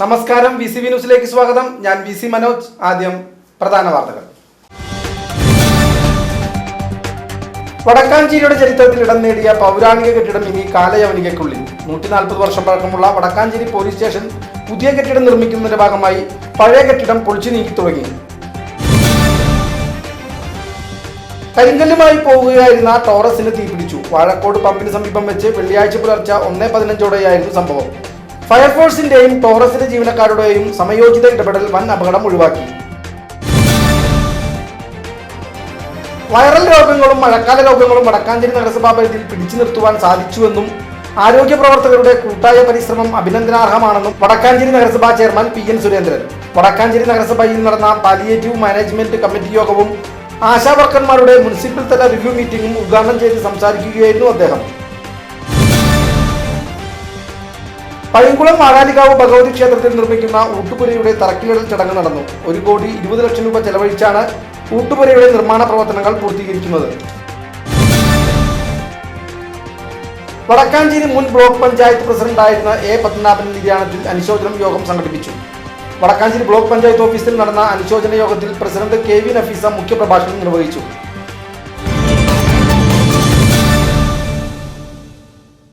നമസ്കാരം V C V ന്യൂസിലേക്ക് സ്വാഗതം. ഞാൻ വി സി മനോജ്. ആദ്യം പ്രധാന വാർത്തകൾ. വടക്കാഞ്ചേരിയുടെ ചരിത്രത്തിൽ ഇടം നേടിയ പൗരാണിക കെട്ടിടം ഇനി കാലയവനികയ്ക്കുള്ളിൽ. നൂറ്റി നാൽപ്പത് വർഷം പഴക്കമുള്ള വടക്കാഞ്ചേരി പോലീസ് സ്റ്റേഷൻ പുതിയ കെട്ടിടം നിർമ്മിക്കുന്നതിന്റെ ഭാഗമായി പഴയ കെട്ടിടം പൊളിച്ചു നീക്കി തുടങ്ങി. കരിങ്കല്ലുമായി പോവുകയായിരുന്ന ടോറസിന് തീപിടിച്ചു. വാഴക്കോട് പമ്പിന് സമീപം വെച്ച് വെള്ളിയാഴ്ച പുലർച്ചെ ഒന്നേ പതിനഞ്ചോടെയായിരുന്നു സംഭവം. ഫയർഫോഴ്സിന്റെയും ടോറസിന്റെ ജീവനക്കാരുടെയും സമയോചിത ഇടപെടൽ വൻ അപകടം ഒഴിവാക്കി. വൈറൽ രോഗങ്ങളും മഴക്കാല രോഗങ്ങളും വടക്കാഞ്ചേരി നഗരസഭാ പരിധിയിൽ പിടിച്ചു നിർത്തുവാൻ സാധിച്ചുവെന്നും ആരോഗ്യ പ്രവർത്തകരുടെ കൂട്ടായ പരിശ്രമം അഭിനന്ദനാർഹമാണെന്നും വടക്കാഞ്ചേരി നഗരസഭാ chairman P N Surendran. Vadakkanchery നഗരസഭയിൽ നടന്ന പാലിയേറ്റീവ് മാനേജ്മെന്റ് കമ്മിറ്റി യോഗവും ആശാ വർക്കർമാരുടെ മുനിസിപ്പൽ തല റിവ്യൂ മീറ്റിംഗും ഉദ്ഘാടനം ചെയ്ത് സംസാരിക്കുകയായിരുന്നു അദ്ദേഹം. പൈങ്കുളം വാഴാലിക്കാവ് ഭഗവതി ക്ഷേത്രത്തിൽ നിർമ്മിക്കുന്ന ഊട്ടുപുരയുടെ തറക്കിലിടൽ ചടങ്ങ് നടന്നു. ഒരു കോടി ഇരുപത് ലക്ഷം രൂപ ചെലവഴിച്ചാണ് ഊട്ടുപുരയുടെ നിർമ്മാണ പ്രവർത്തനങ്ങൾ പൂർത്തീകരിക്കുന്നത്. വടക്കാഞ്ചേരി മുൻ ബ്ലോക്ക് പഞ്ചായത്ത് പ്രസിഡന്റായിരുന്ന എ പത്മനാഭൻ നിര്യാണത്തിൽ അനുശോചനം യോഗം സംഘടിപ്പിച്ചു. വടക്കാഞ്ചേരി ബ്ലോക്ക് പഞ്ചായത്ത് ഓഫീസിൽ നടന്ന അനുശോചന യോഗത്തിൽ പ്രസിഡന്റ് കെ വി നഫീസ മുഖ്യപ്രഭാഷണം നിർവഹിച്ചു.